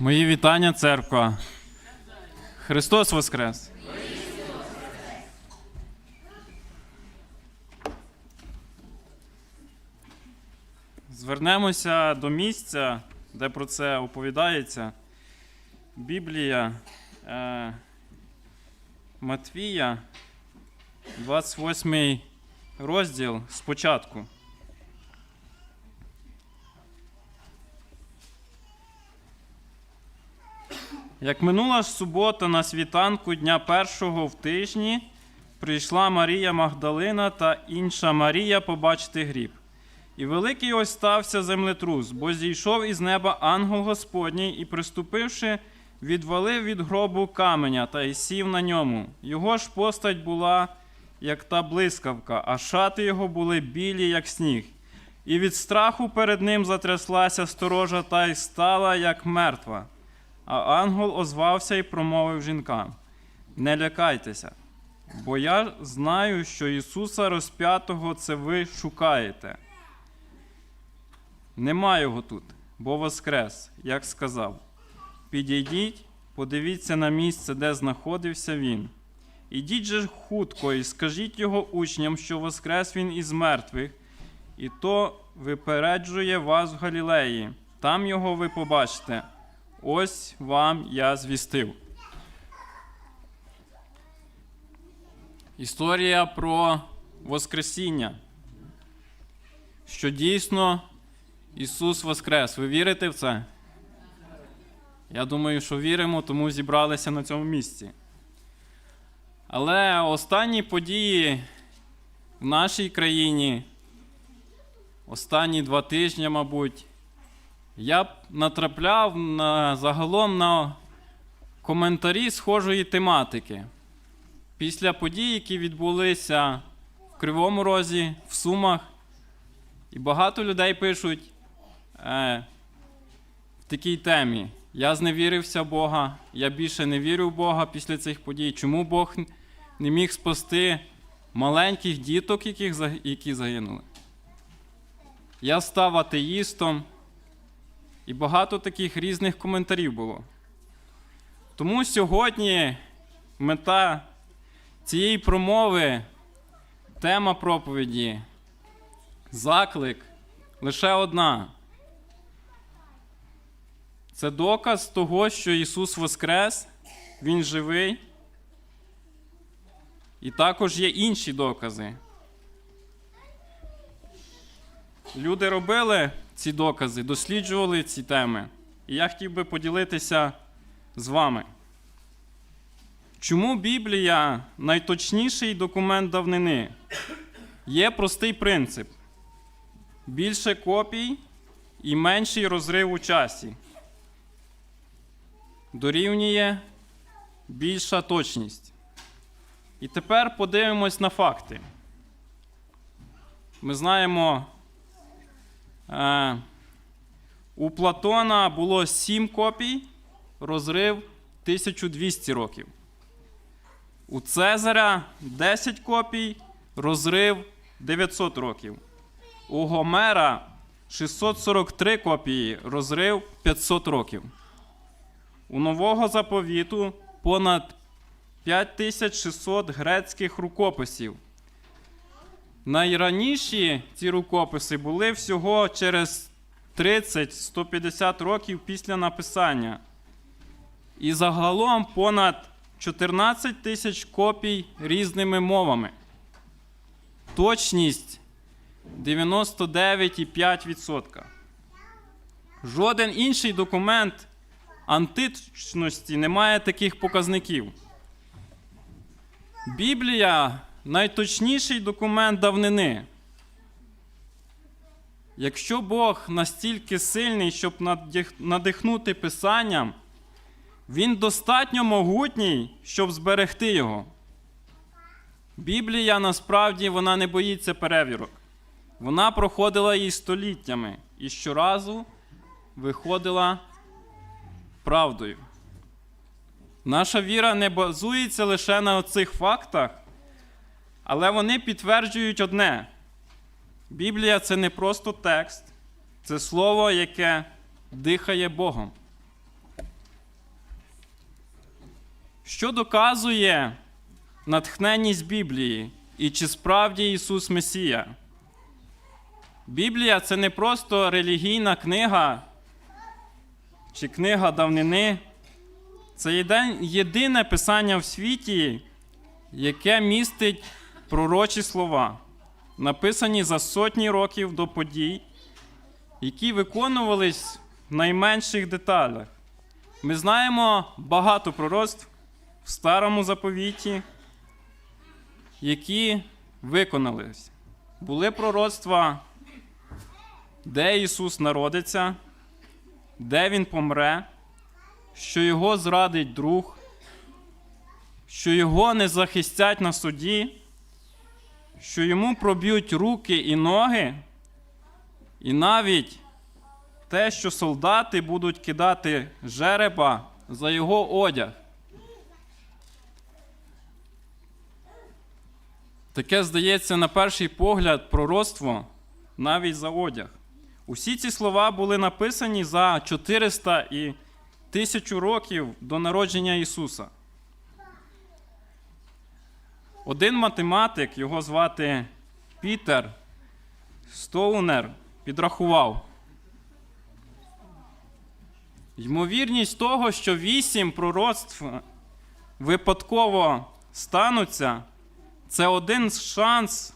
Мої вітання, церква. Христос Воскрес! Звернемося до місця, де про це оповідається. Біблія е, Матвія, 28 розділ спочатку. Як минула ж субота на світанку дня першого в тижні, прийшла Марія Магдалина та інша Марія побачити гріб. І великий ось стався землетрус, бо зійшов із неба ангел Господній і, приступивши, відвалив від гробу каменя та й сів на ньому. Його ж постать була, як та блискавка, а шати його були білі, як сніг. І від страху перед ним затряслася сторожа та й стала, як мертва. А ангел озвався і промовив жінкам: Не лякайтеся, бо я знаю, що Ісуса розп'ятого це ви шукаєте. Нема його тут, бо воскрес, як сказав. Підійдіть, подивіться на місце, де знаходився він. Ідіть же хутко і скажіть його учням, що воскрес він із мертвих, і то випереджує вас в Галілеї. Там його ви побачите. Ось вам я звістив. Історія про Воскресіння. Що дійсно Ісус Воскрес. Ви вірите в це? Я думаю, що віримо, тому зібралися на цьому місці. Але останні події в нашій країні, останні два тижні, мабуть, я натрапляв на, загалом на коментарі схожої тематики. Після подій, які відбулися в Кривому Розі, в Сумах, і багато людей пишуть е, в такій темі: Я зневірився Бога, я більше не вірю в Бога після цих подій. Чому Бог не міг спасти маленьких діток, яких, які загинули? Я став атеїстом. І багато таких різних коментарів було. Тому сьогодні мета цієї промови, тема проповіді, заклик лише одна. Це доказ того, що Ісус Воскрес, Він живий. І також є інші докази. Люди робили ці докази, досліджували ці теми. І я хотів би поділитися з вами. Чому Біблія найточніший документ давнини? Є простий принцип: більше копій і менший розрив у часі. Дорівнює більша точність. І тепер подивимось на факти. Ми знаємо. Е, у Платона було 7 копій, розрив 1200 років. У Цезаря 10 копій, розрив 900 років. У Гомера 643 копії, розрив 500 років. У Нового заповіту понад 5600 грецьких рукописів. Найраніші ці рукописи були всього через 30-150 років після написання. І загалом понад 14 тисяч копій різними мовами. Точність 99,5%. Жоден інший документ античності не має таких показників. Біблія найточніший документ давнини. Якщо Бог настільки сильний, щоб надихнути Писанням, Він достатньо могутній, щоб зберегти його. Біблія насправді вона не боїться перевірок. Вона проходила її століттями і щоразу виходила правдою. Наша віра не базується лише на цих фактах, але вони підтверджують одне: Біблія це не просто текст, це слово, яке дихає Богом. Що доказує натхненність Біблії і чи справді Ісус Месія? Біблія це не просто релігійна книга чи книга давнини. Це єдине писання в світі, яке містить пророчі слова, написані за сотні років до подій, які виконувались в найменших деталях. Ми знаємо багато пророцтв в старому заповіті, які виконались. Були пророцтва, де Ісус народиться, де Він помре, що Його зрадить друг, що Його не захистять на суді, що йому проб'ють руки і ноги, і навіть те, що солдати будуть кидати жереба за його одяг. Таке здається, на перший погляд, пророцтво навіть за одяг. Усі ці слова були написані за 400 і 1000 років до народження Ісуса. Один математик, його звати Пітер Стоунер, підрахував. Ймовірність того, що вісім пророцтв випадково стануться, це один шанс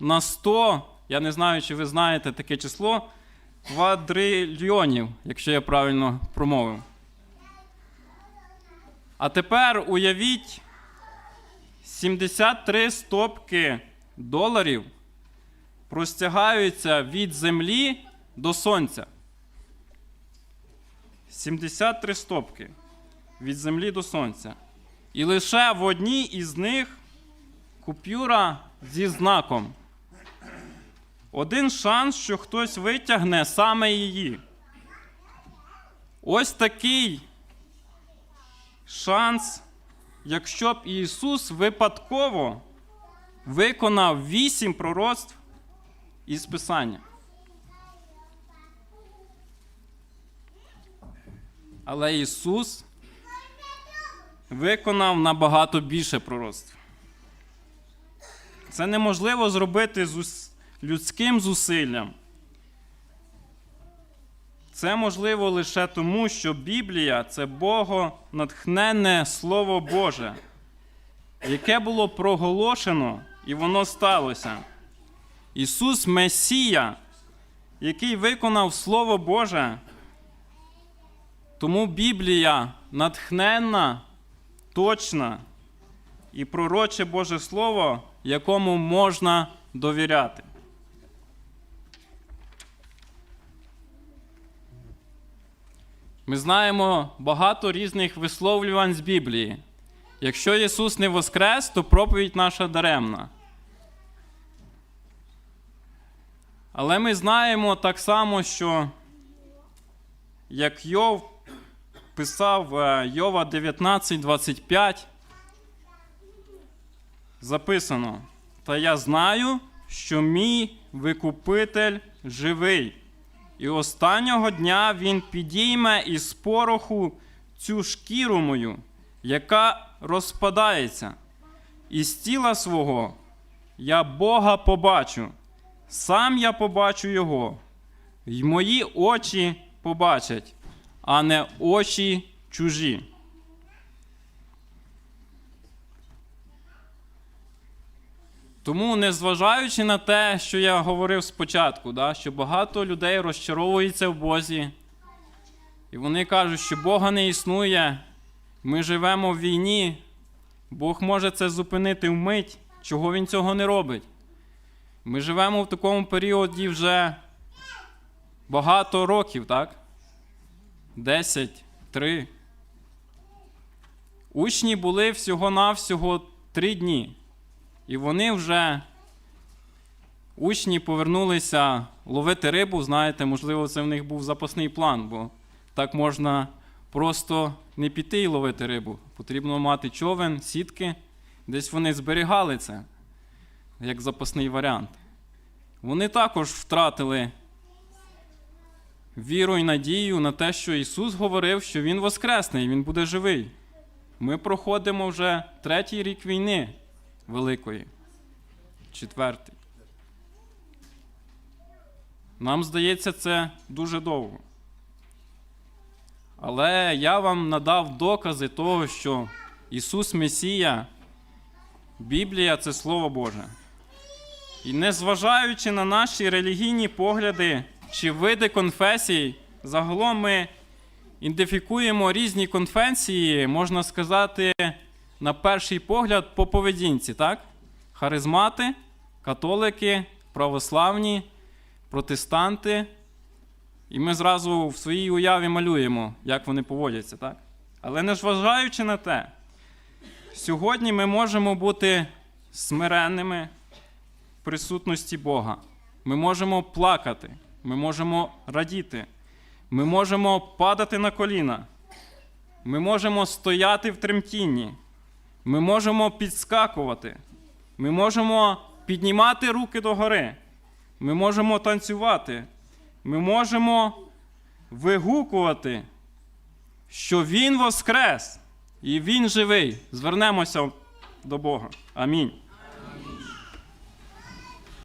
на 100, я не знаю, чи ви знаєте таке число, квадрильйонів, якщо я правильно промовив. А тепер уявіть 73 стопки доларів простягаються від землі до сонця. 73 стопки від землі до сонця. І лише в одній із них купюра зі знаком. Один шанс, що хтось витягне саме її. Ось такий шанс, якщо б Ісус випадково виконав вісім пророцтв із Писання. Але Ісус виконав набагато більше пророцтв. Це неможливо зробити з людським зусиллям. Це можливо лише тому, що Біблія це Богонатхненне Слово Боже, яке було проголошено, і воно сталося. Ісус Месія, який виконав Слово Боже. Тому Біблія натхненна, точна і пророче Боже Слово, якому можна довіряти. Ми знаємо багато різних висловлювань з Біблії. Якщо Ісус не воскрес, то проповідь наша даремна. Але ми знаємо так само, що як Йов писав е, Йова 19:25, записано: Та я знаю, що мій викупитель живий, і останнього дня він підійме із пороху цю шкіру мою, яка розпадається, і з тіла свого я Бога побачу, сам я побачу Його, й мої очі побачать, а не очі чужі. Тому, незважаючи на те, що я говорив спочатку, да, що багато людей розчаровується в Бозі, і вони кажуть, що Бога не існує, ми живемо в війні, Бог може це зупинити вмить, чого Він цього не робить. Ми живемо в такому періоді вже багато років, так? 10, 3. Учні були всього-навсього 3 дні. І вони вже, учні повернулися ловити рибу. Знаєте, можливо, це в них був запасний план, бо так можна просто не піти і ловити рибу. Потрібно мати човен, сітки. Десь вони зберігали це як запасний варіант. Вони також втратили віру і надію на те, що Ісус говорив, що Він воскресне і Він буде живий. Ми проходимо вже третій рік війни великої, четвертий. Нам здається, це дуже довго. Але я вам надав докази того, що Ісус Месія, Біблія це Слово Боже. І незважаючи на наші релігійні погляди чи види конфесій, загалом ми ідентифікуємо різні конфесії, можна сказати, на перший погляд по поведінці, так? Харизмати, католики, православні, протестанти. І ми зразу в своїй уяві малюємо, як вони поводяться, так? Але незважаючи на те, сьогодні ми можемо бути смиренними в присутності Бога. Ми можемо плакати, ми можемо радіти, ми можемо падати на коліна, ми можемо стояти в тремтінні, ми можемо підскакувати, ми можемо піднімати руки догори, ми можемо танцювати, ми можемо вигукувати, що Він воскрес і Він живий. Звернемося до Бога. Амінь.